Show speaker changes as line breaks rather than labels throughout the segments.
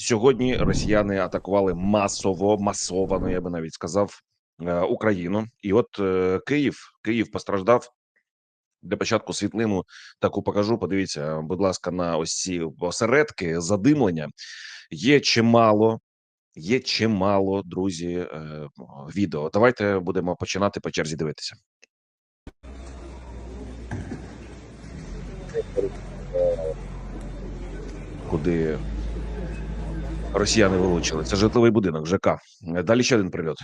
Сьогодні росіяни атакували масово, масовано, я би навіть сказав, е, Україну. І от е, Київ, Київ постраждав. Для початку світлину таку покажу. Подивіться, будь ласка, на ось ці осередки задимлення. Є чимало, є чимало, друзі, е, відео. Давайте будемо починати по черзі дивитися. Куди росіяни вилучили? Це житловий будинок, ЖК. Далі ще один прильот.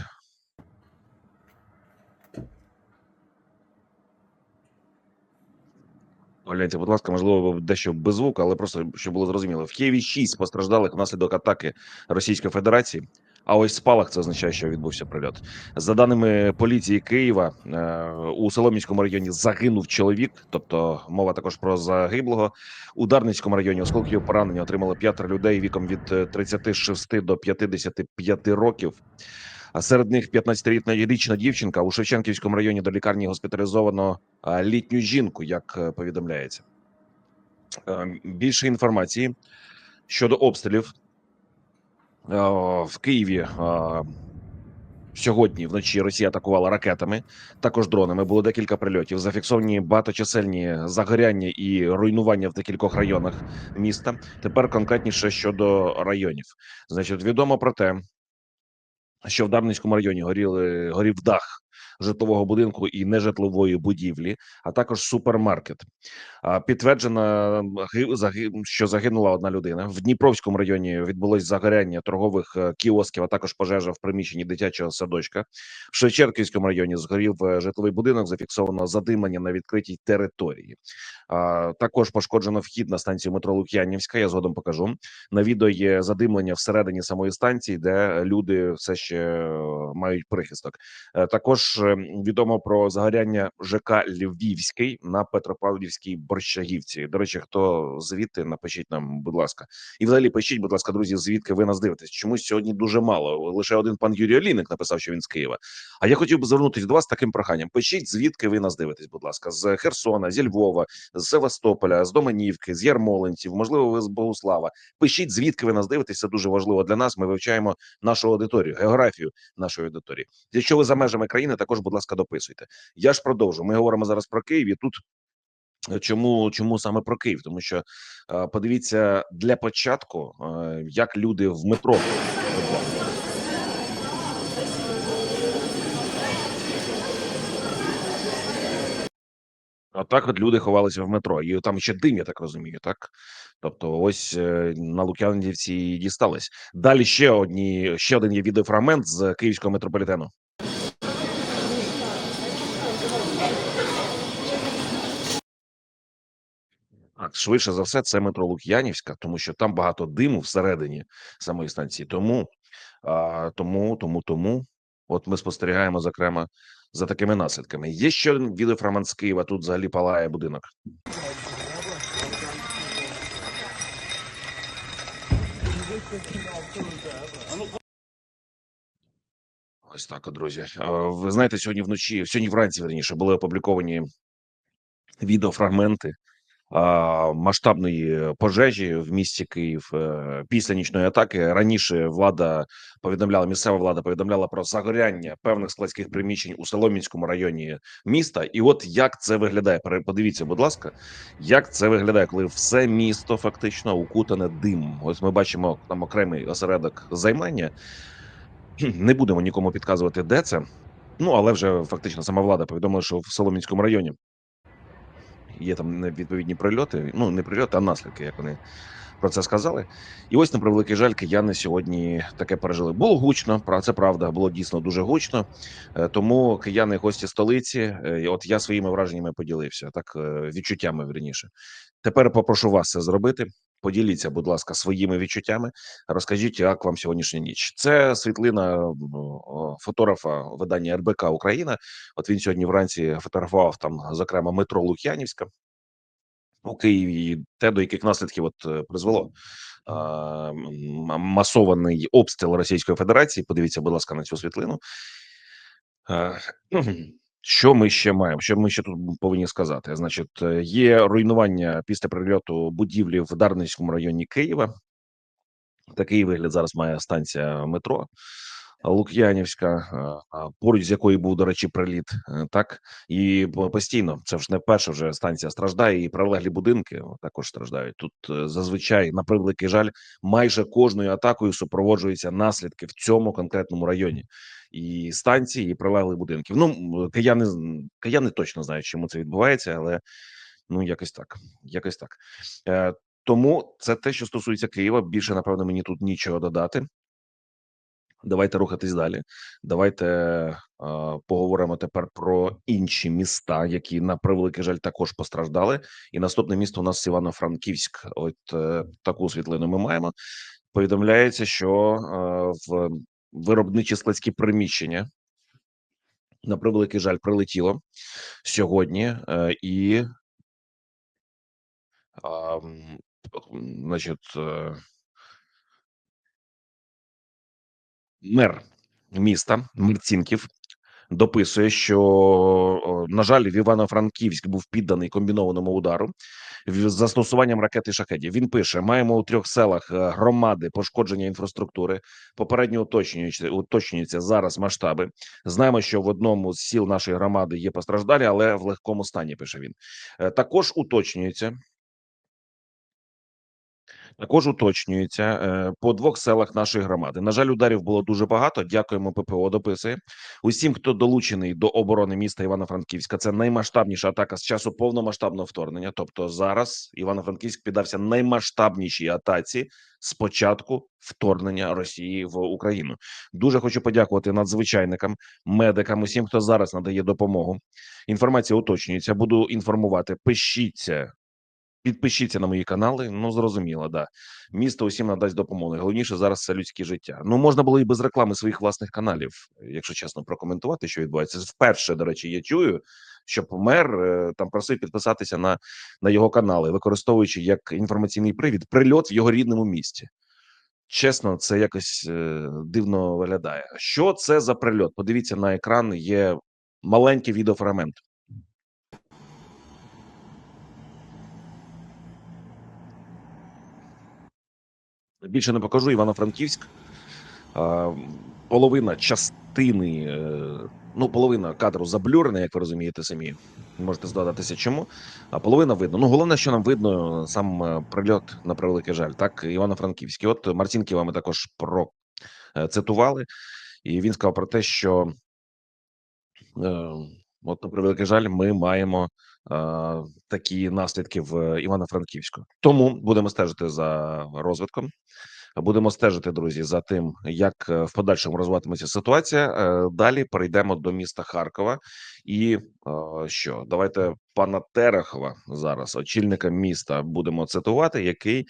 Гляньте, будь ласка, можливо, дещо без звуку, але просто щоб було зрозуміло. В Києві 6 постраждалих внаслідок атаки Російської Федерації. А ось спалах це означає, що відбувся прильот. За даними поліції Києва, е, у Соломінському районі загинув чоловік, тобто мова також про загиблого. У Дарницькому районі осколків поранення отримали п'ятеро людей віком від е, 36 до 55 років. А серед них 15-річна дівчинка у Шевченківському районі до лікарні госпіталізовано літню жінку, як е, повідомляється. Е, Більше інформації щодо обстрілів Е, в Києві. е, Сьогодні вночі Росія атакувала ракетами, також дронами. Було декілька прильотів. Зафіксовані багаточисельні загоряння і руйнування в декількох районах міста. Тепер конкретніше щодо районів. Значить, відомо про те, що в Дарницькому районі горіли горів дах житлового будинку і нежитлової будівлі, а також супермаркет. Підтверджено, що загинула одна людина. В Дніпровському районі відбулось загоряння торгових е, кіосків, а також пожежа в приміщенні дитячого садочка. В Шевченківському районі згорів е, житловий будинок. Зафіксовано задимлення на відкритій території. Також пошкоджено вхід на станцію метро Лук'янівська. Я згодом покажу. На відео є задимлення всередині самої станції, де люди все ще е, мають прихисток. Також відомо про загоряння ЖК Львівський на Петропавлівській Борщагівці. До речі, хто звідти напишіть нам, будь ласка, і взагалі пишіть, будь ласка, друзі, звідки ви нас дивитесь? Чомусь сьогодні дуже мало. Лише один пан Юрій Олійник написав, що він з Києва. А я хотів би звернутися до вас з таким проханням. Пишіть, звідки ви нас дивитесь, будь ласка, з Херсона, зі Львова, з Севастополя, з Доманівки, з Ярмолинців, можливо, ви з Богуслава. Пишіть, звідки ви нас дивитесь. Це дуже важливо для нас. Ми вивчаємо нашу аудиторію, географію нашої аудиторії. Якщо ви за межами країни, також, будь ласка, дописуйте. Я ж продовжу. Ми говоримо зараз про Київ. І тут е, чому чому саме про Київ? Тому що е, подивіться для початку, е, як люди в метро. Отак от люди ховалися в метро, і там ще дим, я так розумію, так? Тобто, ось на Лук'янівці дістались. Далі ще одні, ще один є відеофрагмент з київського метрополітену. Так, швидше за все, це метро Лук'янівська, тому що там багато диму всередині самої станції. Тому, а, тому, тому, тому, от ми спостерігаємо зокрема за такими наслідками. Є ще один відеофрагмент з Києва. Тут взагалі палає будинок. Ось так, друзі. Ви знаєте, сьогодні вночі, сьогодні вранці верніше були опубліковані відеофрагменти а, масштабної пожежі в місті Київ е, після нічної атаки. Раніше влада повідомляла, місцева влада повідомляла про загоряння певних складських приміщень у Соломінському районі міста. І от як це виглядає? Подивіться, будь ласка, як це виглядає, коли все місто фактично укутане димом. Ось ми бачимо там окремий осередок займання. Не будемо нікому підказувати, де це. Ну але вже фактично сама влада повідомила, що в Соломінському районі є там відповідні прильоти. Ну не прильоти, а наслідки, як вони про це сказали. І ось на превеликий жаль, кияни сьогодні таке пережили. Було гучно, це правда, було дійсно дуже гучно. Е, Тому кияни гості столиці. е, От я своїми враженнями поділився, так е, відчуттями верніше. Тепер попрошу вас це зробити. Поділіться, будь ласка, своїми відчуттями. Розкажіть, як вам сьогоднішня ніч. Це світлина фотографа видання РБК Україна. От він сьогодні вранці фотографував там, зокрема, метро Лук'янівська у Києві, і те, до яких наслідків от е, призвело масований обстріл Російської Федерації. Подивіться, будь ласка, на цю світлину. Що ми ще маємо? Що ми ще тут повинні сказати? Значить, е, є руйнування після прильоту будівлі в Дарницькому районі Києва. Такий вигляд зараз має станція метро Лук'янівська, поруч з якої був, до речі, приліт. е, Так і постійно це ж не перша вже станція страждає, і прилеглі будинки також страждають. Тут е, зазвичай, на превеликий жаль, майже кожною атакою супроводжуються наслідки в цьому конкретному районі. І станції, і прилеглих будинків. Ну кияни кияни точно знають, чому це відбувається, але ну якось так, якось так. Е, тому це те, що стосується Києва. Більше напевно мені тут нічого додати. Давайте рухатись далі. Давайте е, поговоримо тепер про інші міста, які на превеликий жаль також постраждали. І наступне місто у нас Івано-Франківськ. От е, таку світлину ми маємо. Повідомляється, що е, в виробничі складські приміщення на превеликий жаль прилетіло сьогодні, е, і м, значить, е, мер міста Марцінків дописує, що на жаль, в Івано-Франківськ був підданий комбінованому удару з застосуванням ракети шахедів. Він пише: маємо у трьох селах е, громади пошкодження інфраструктури. Попередньо уточнюється уточнюються зараз масштаби. Знаємо, що в одному з сіл нашої громади є постраждалі, але в легкому стані. Пише він. Е, Також уточнюється. Також уточнюється е, по двох селах нашої громади. На жаль, ударів було дуже багато. Дякуємо ППО. Дописує усім, хто долучений до оборони міста Івано-Франківська. Це наймасштабніша атака з часу повномасштабного вторгнення. Тобто, зараз Івано-Франківськ піддався наймасштабнішій атаці з початку вторгнення Росії в Україну. Дуже хочу подякувати надзвичайникам, медикам, усім, хто зараз надає допомогу. Інформація уточнюється. Буду інформувати. Пишіться. Підпишіться на мої канали. Ну зрозуміло, да місто усім надасть допомогу. Головніше зараз це людське життя. Ну можна було і без реклами своїх власних каналів, якщо чесно, прокоментувати, що відбувається. Вперше, до речі, я чую, щоб мер е, там просив підписатися на, на його канали, використовуючи як інформаційний привід прильот в його рідному місті. Чесно, це якось е, дивно виглядає. Що це за прильот? Подивіться на екран. Є маленький відеофрагмент. Більше не покажу Івано-Франківськ. Половина частини, е, ну половина кадру заблюрена, як ви розумієте самі. Можете здогадатися, чому. А половина видно. Ну головне, що нам видно сам е, прильот на превеликий жаль. Так, Івано-Франківський. От Марцінки вами також про е, і він сказав про те, що от на превеликий жаль, ми маємо такі наслідки в Івано-Франківську. Тому будемо стежити за розвитком. Будемо стежити, друзі, за тим, як е, в подальшому розвиватиметься ситуація. Е, Далі перейдемо до міста Харкова. І що давайте пана Терехова зараз, очільника міста, будемо цитувати, який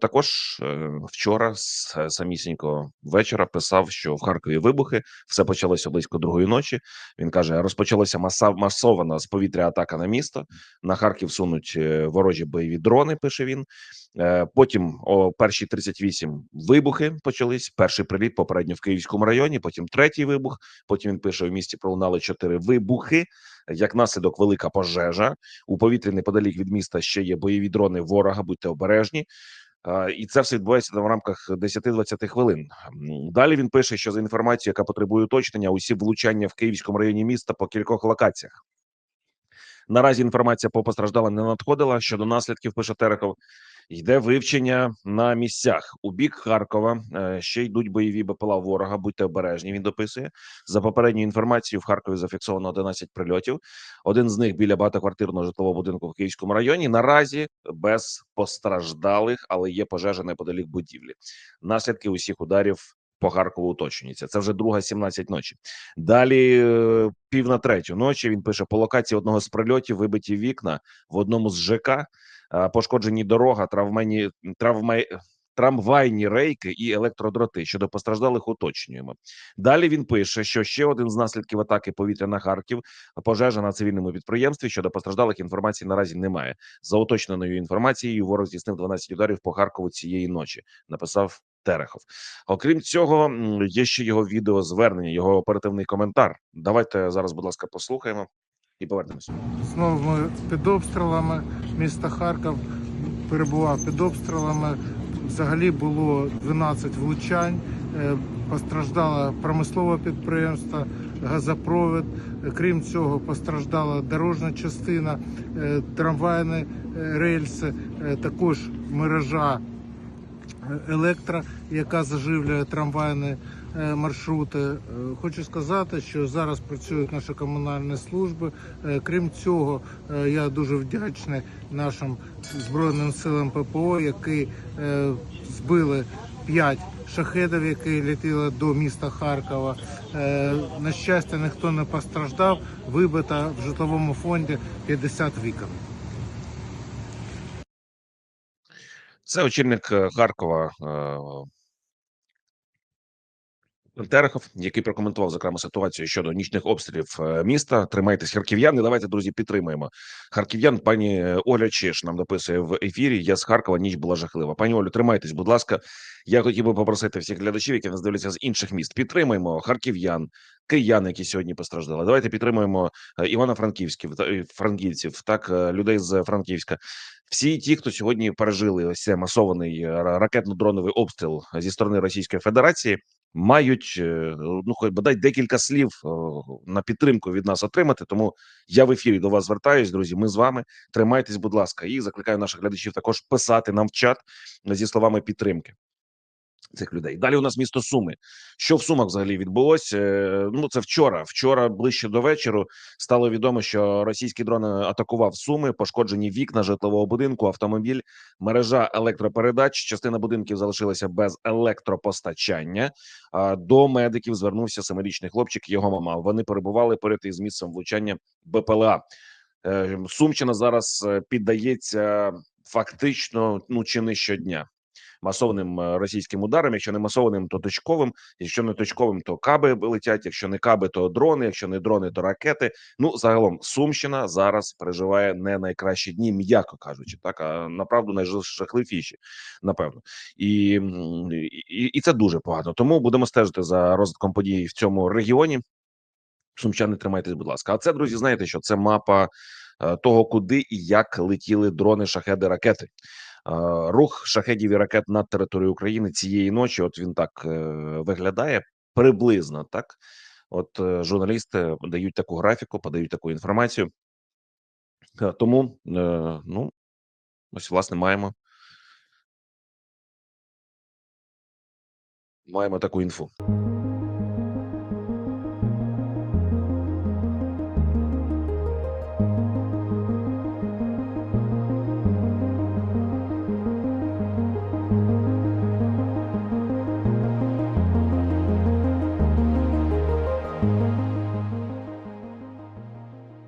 також е, вчора з самісінького вечора писав, що в Харкові вибухи все почалося близько другої ночі. Він каже: розпочалося маса масована з повітря атака на місто. На Харків сунуть е, ворожі бойові дрони. Пише він. Е, Потім о першій 38 вибухи почались. Перший приліт попередньо в Київському районі. Потім третій вибух. Потім він пише: в місті пролунали чотири вибухи. Як наслідок, велика пожежа у повітрі неподалік від міста ще є бойові дрони ворога. Будьте обережні. А, І це все відбувається в рамках 10-20 хвилин. Далі він пише, що за інформацією, яка потребує уточнення, усі влучання в Київському районі міста по кількох локаціях. Наразі інформація по постраждалим не надходила. Щодо наслідків, пише Терехов, йде вивчення на місцях. У бік Харкова е, ще йдуть бойові БПЛА ворога. Будьте обережні. Він дописує за попередньою інформацією. В Харкові зафіксовано 11 прильотів. Один з них біля багатоквартирного житлового будинку в Київському районі. Наразі без постраждалих, але є пожежа неподалік будівлі. Наслідки усіх ударів. По Харкову уточнюється. Це вже друга 17 ночі. Далі е, пів на третю ночі він пише по локації одного з прильотів вибиті вікна в одному з ЖК, пошкоджені дорога, травмані травмай. Трамвайні рейки і електродроти щодо постраждалих уточнюємо. Далі він пише, що ще один з наслідків атаки повітря на Харків пожежа на цивільному підприємстві. Щодо постраждалих інформації наразі немає. За уточненою інформацією, ворог здійснив 12 ударів по Харкову цієї ночі. Написав Терехов. Окрім цього, є ще його відеозвернення, його оперативний коментар. Давайте зараз, будь ласка, послухаємо і повернемося.
Знову ми під обстрілами. Місто Харків перебував під обстрілами. Взагалі було 12 влучань. Е, Постраждало промислове підприємство, газопровід. Крім цього, постраждала дорожня частина, е, трамвайні е, рельси, також мережа електро, яка заживлює трамвайні е, маршрути. Е, Хочу сказати, що зараз працюють наші комунальні служби. Е, Крім цього, я дуже вдячний нашим збройним силам ППО, які збили п'ять шахедів, які летіли до міста Харкова. На щастя, ніхто не постраждав. Вибито в житловому фонді 50 вікон.
Це очільник е, Харкова е, Терехов, який прокоментував зокрема ситуацію щодо нічних обстрілів е, міста. Тримайтесь, харків'яни. Давайте, друзі, підтримаємо харків'ян. Пані Оля Чеш нам дописує в ефірі. Я з Харкова. Ніч була жахлива. Пані Олю, тримайтесь, будь ласка. Я хотів би попросити всіх глядачів, які нас дивляться з інших міст. Підтримаємо харків'ян, киян, які сьогодні постраждали. Давайте підтримуємо е, Івано-Франківськів е, франківців, так людей з Франківська. Всі ті, хто сьогодні пережили ось масований ракетно-дроновий обстріл зі сторони Російської Федерації, мають е, ну хоч бодай декілька слів е, на підтримку від нас отримати. Тому я в ефірі до вас звертаюсь, друзі. Ми з вами тримайтесь, будь ласка, і закликаю наших глядачів також писати нам в чат зі словами підтримки. Цих людей далі у нас місто Суми. Що в Сумах взагалі відбулося? Е, Ну це вчора. Вчора ближче до вечору стало відомо, що російський дрон атакував Суми, пошкоджені вікна житлового будинку, автомобіль, мережа електропередач. Частина будинків залишилася без електропостачання. До медиків звернувся семирічний хлопчик. Його мама. Вони перебували поряд із місцем влучання БПЛА. Е, Сумщина зараз е, піддається фактично ну чи не щодня масованим е, російським ударам. Якщо не масованим, то точковим. Якщо не точковим, то каби летять. Якщо не каби, то дрони. Якщо не дрони, то ракети. Ну загалом Сумщина зараз переживає не найкращі дні, м'яко кажучи, так а направду найжахливіші, напевно, і, і, і це дуже погано. Тому будемо стежити за розвитком подій в цьому регіоні. Сумчани, тримайтесь, будь ласка. А це, друзі, знаєте, що це мапа е, того, куди і як летіли дрони, шахеди, ракети. Рух шахедів і ракет над територією України цієї ночі. От він так е, виглядає приблизно так. От е, журналісти дають таку графіку, подають таку інформацію. Е, Тому ну ось власне маємо. Маємо таку інфу.